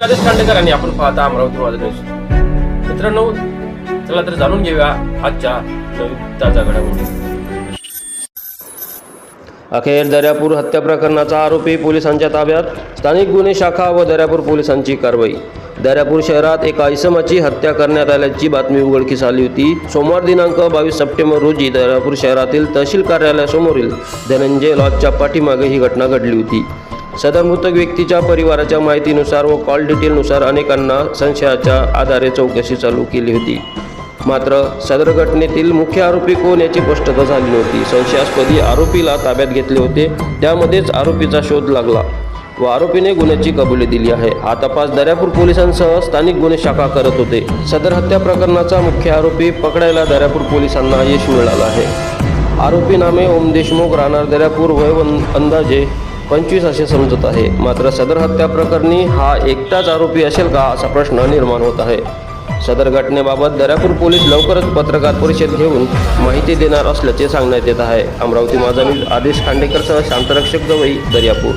राजेश खांडेकर आणि आपण पाहता अमरावती माझा न्यूज. मित्रांनो चला तर जाणून घेऊया आजच्या नवीन ताजा घडामोडी अखेर दर्यापूर हत्या प्रकरणाचा आरोपी पोलिसांच्या ताब्यात. स्थानिक गुन्हे शाखा व दर्यापूर पोलिसांची कारवाई. दर्यापूर शहरात एका इसमाची हत्या करण्यात आल्याची बातमी उघडकीस आली होती. सोमवार दिनांक बावीस सप्टेंबर रोजी दर्यापूर शहरातील तहसील कार्यालयासमोरील धनंजय लॉजच्या पाठीमागे ही घटना घडली होती. सदर मृतक व्यक्तीच्या परिवाराच्या माहितीनुसार व कॉल डिटेलनुसार अनेकांना संशयाच्या आधारे चौकशी चालू केली होती. मात्र सदर घटनेतील मुख्य आरोपी कोण याची स्पष्टता झाली नव्हती. संशयास्पदी आरोपीला ताब्यात घेतले होते. त्यामध्येच आरोपीचा शोध लागला व आरोपीने गुन्ह्याची कबुली दिली आहे. हा तपास दर्यापूर पोलिसांसह स्थानिक गुन्हे शाखा करत होते. सदर हत्या प्रकरणाचा मुख्य आरोपी पकडायला दर्यापूर पोलिसांना यश मिळालं आहे. आरोपी नामे ओम देशमुख राहणार दर्यापूर वय अंदाजे पंचवीस असे समजत आहे. मात्र सदर हत्या प्रकरणी हा एकटाच आरोपी असेल का असा प्रश्न निर्माण होत आहे. सदर घटनेबाबत दर्यापूर पोलीस लवकरच पत्रकार परिषद घेऊन माहिती देणार असल्याचे सांगण्यात येत आहे. अमरावती माझा न्यूज आदेश खांडेकरसह शांतरक्षक गवई दर्यापूर.